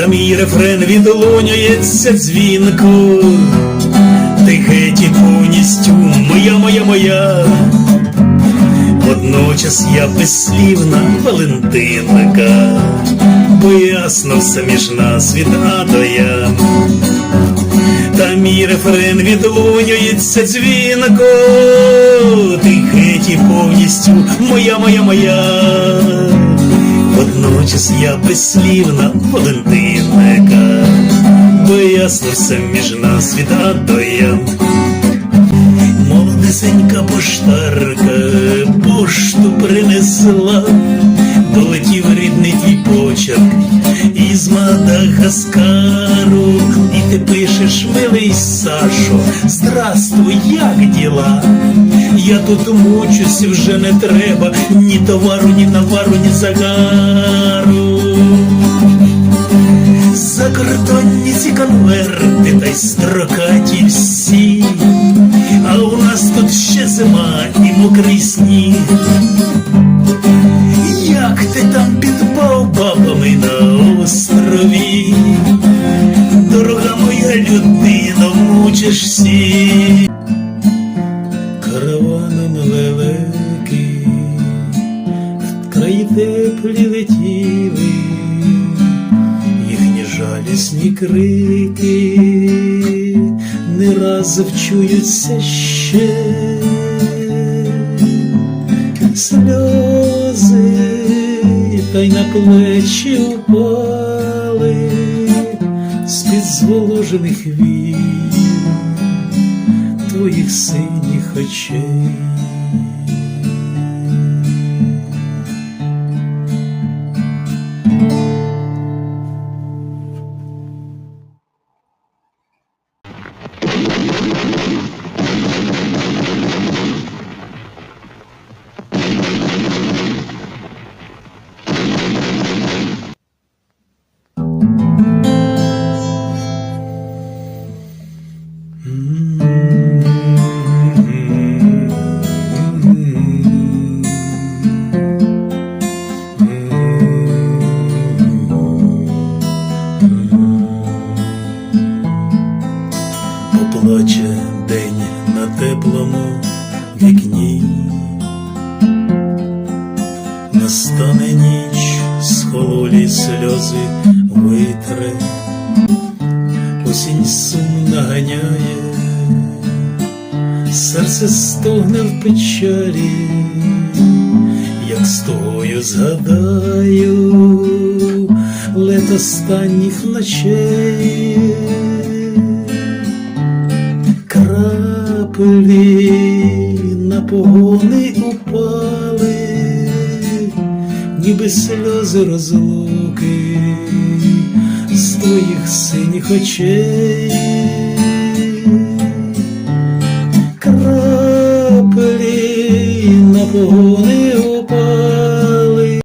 та мій рефрен відлунюється дзвінко, ти геть повністю моя, моя, моя. Водночас я безслівна Валентинка, бо все між нас від А до Я. Та мій рефрен відлунюється дзвінко, ти геть і повністю моя, моя, моя. Водночас я безслівна ясно все між нас від А до Я. Молодесенька поштарка пошту принесла, долетів рідний твій почерк із Мадагаскару, і ти пишеш, милий Сашо, здравствуй, як діла? Я тут мучусь, вже не треба ні товару, ні навару, ні загару. Ці конверти та й строкаті всі, а у нас тут ще зима і мокрий сніг. Як ти там під баобабами на острові? Дорога моя людина, мучиш всі. Караваном лелеки в краї теплі летіли жалісні крики не раз вчуються ще сльози, та й на плечі упали з-під зволожених вій твоїх синіх очей. Теплому вікні, настане ніч, схололі сльози витре, осінь сум наганяє, серце стогне в печалі, як з тобою згадаю лет останніх ночей Коли на погони упали, ніби сльози розлуки з твоїх синіх очей, краплі на погони.